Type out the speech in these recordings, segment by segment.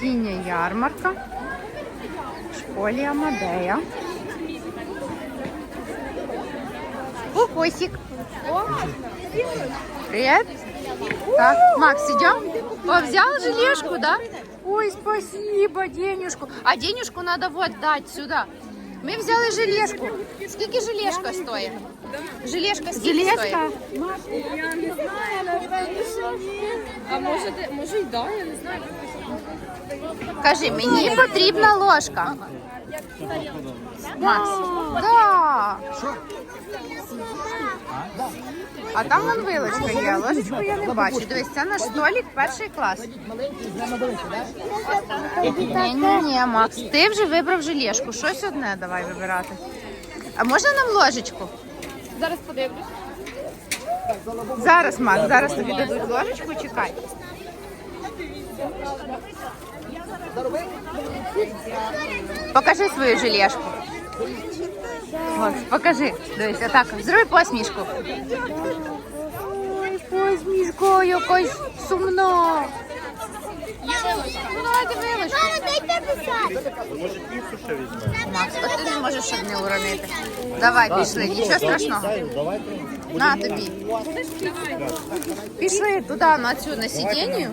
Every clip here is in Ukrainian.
Осіння ярмарка в школі Амадея. Кукусик. Привет. Так, Макс, идем? О, взял желешку, да? Ой, спасибо, денежку. А денежку надо вот дать сюда. Ми взяли желешку. Скільки желешка стоїть? Желешка скільки стоїть? Я не знаю, напевно, що. А може, де- може й да, я не знаю. Кажи, мені потрібна ложка. Макс. Да. А там вон вилочка є, ложечку я не бачу. Дивись, це наш столик, перший клас. Ні, ні, ні, Макс, ти вже вибрав желешку. Щось одне давай вибирати. А можна нам ложечку? Зараз подивлюсь. Зараз, Макс, зараз тобі дадуть ложечку, чекай. Покажи свою желешку. Ось, покажи. Дивись, так, зроби посмішку. Ой, посмішка якась сумна. Ну, вилочку. Мама, дайте писати. Макс, а ти не можеш, щоб не уронити. Давай, пішли, нічого страшного. На тобі. Пішли туди, на цю, на сидінню.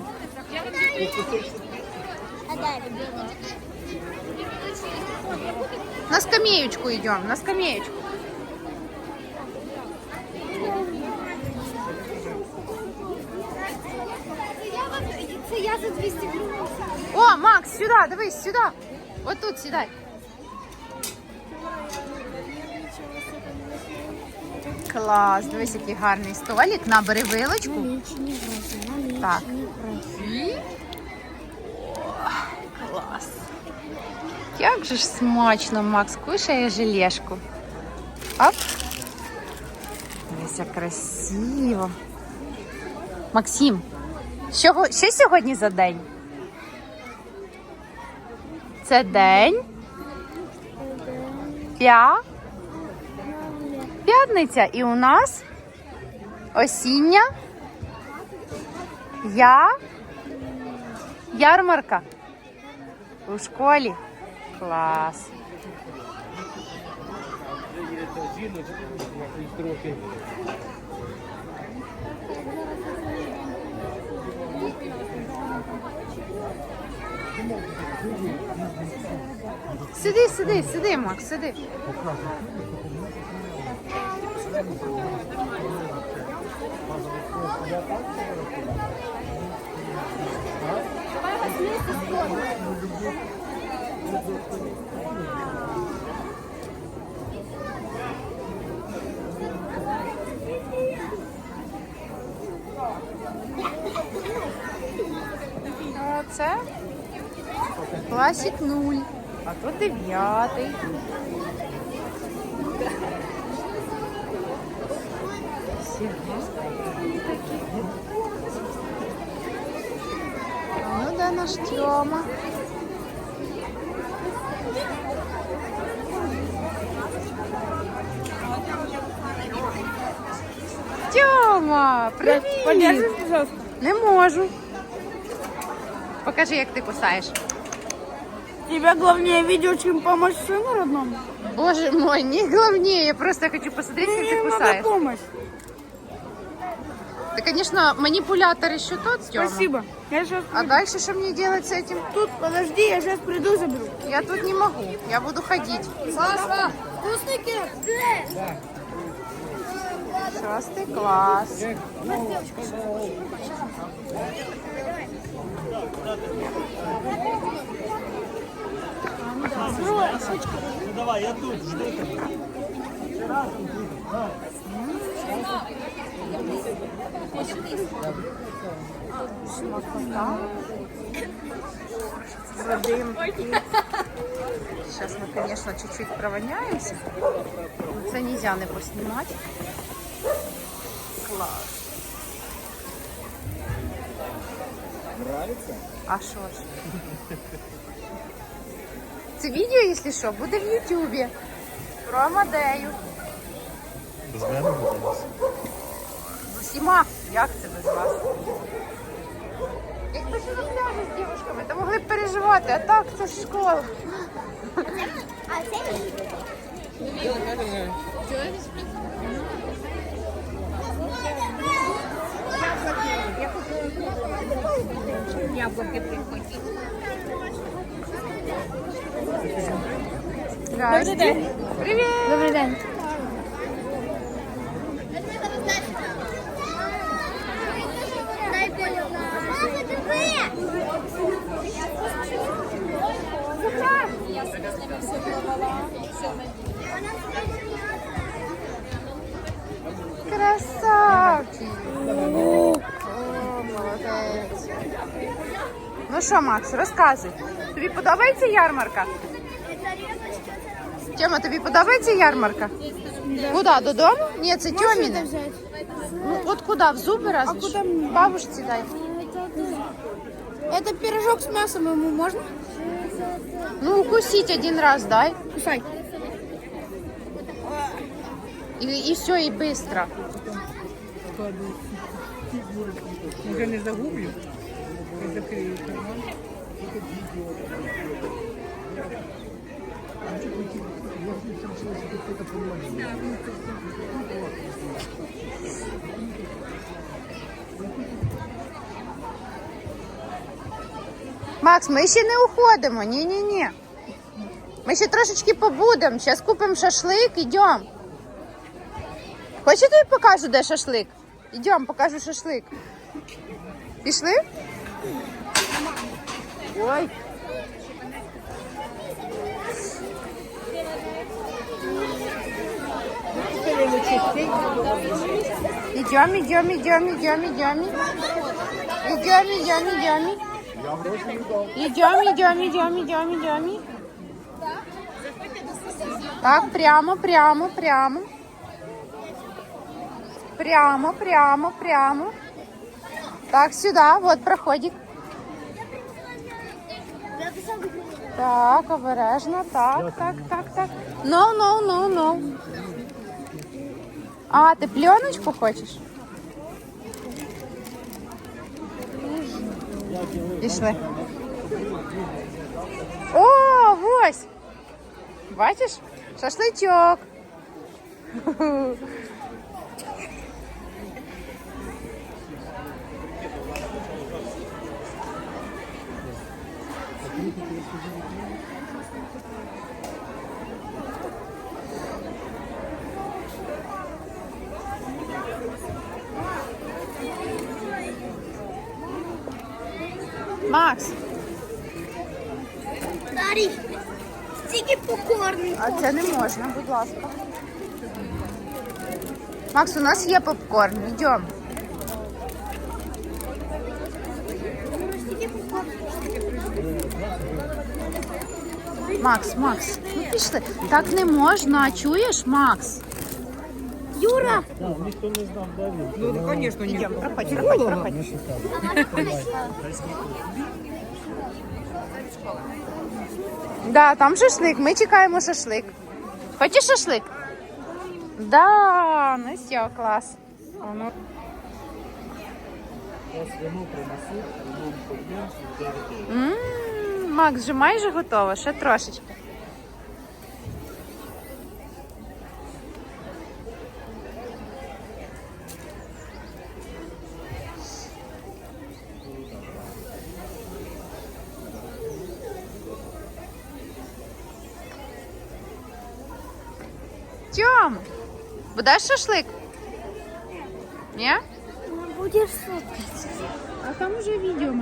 На скамеечку идем, на скамеечку. Це я за 200 гривень. О, Макс, сюда, дивись, сюда. Вот тут сідай. Клас, дивись, який гарний столик. Набери вилочку. Так. О, Клас. Як же ж смачно, Макс, кушає желешку. Оп. Дивись, як красиво. Максим, що, що сьогодні за день? Це день. П'я. П'ятниця. І у нас осіння. Я. Ярмарка. У школі. Клас. Сиди, сиди, сиди, Макс, сиди. А це класик нуль, а то дев'ятий. Ну да, наш Тьома. Тьома, привіт! пожалуйста. Не можу. Покажи, як ти кусаєш. Тебе главнее видео, чем помочь своему родному. Боже мой, не главнее, я просто хочу посмотреть, как ты кусаешь. помощь. Ты, конечно, манипулятор еще тот, Тёма. Спасибо. Я сейчас А дальше что мне делать с этим? тут, подожди, я сейчас приду заберу. Я тут не могу, я буду ходить. Саша, вкусний кек. Шостий клас. Смакота. Сидим. Сейчас мы, конечно, чуть-чуть провоняемся. Но Це нельзя не поснимать. Клас. А що ж? Це відео, якщо що, буде в Ютубі. Про Амадею. Без мене буде. З усіма. Як це без вас? Як хтось на пляжі з дівчатками, то могли б переживати, а так це ж школа. А це Добрий день. Привіт. Добрий день. Дай поняла. Мама, диви! Ну що, Макс, розказуй. Тобі подобається ярмарка? Тьома, тобі подобається ярмарка? Куди? Додому? Ні, це Тьоміне. Ну от куди? В зуби разве? А куди? Бабушці дай. Это пирожок с мясом, ему можно? Ну, укусить один раз дай. Кусай. І, і все, і быстро. Уже не загублю, не Макс, ми ще не уходимо. Ні-ні-ні. Ми ще трошечки побудемо. Зараз купимо шашлик, йдемо. Хочеш я покажу, де шашлик? Йдемо, покажу шашлик. Пішли? Ой. Идем, идем, идем, идем, идем. Идем, идем, идем. Идем, идем, идем, идем, идем. Так, прямо, прямо, прямо. Прямо, прямо, прямо. Так, сюда, вот проходик. Так, обережно, так, так, так, так. No, no, no, no. А, ти пленочку хочеш? Пішли. О, ось! Бачиш? Шашличок. Макс, Дарій, стільки покорний. а це не можна, будь ласка. Макс, у нас є попкорн. Йдемо. Макс, Макс, ну пішли. Так не можна, чуєш, Макс? Юра! Ну, конечно, не Йдемо, проходь, проходь, проходь. Да, там шашлик, ми чекаємо шашлик. Хочеш шашлик? Да, ну все, клас. О, ну. М, Макс, вже майже готово, ще трошечки. Тьом, будеш шашлик? Ні? Будеш супер. А там уже відео.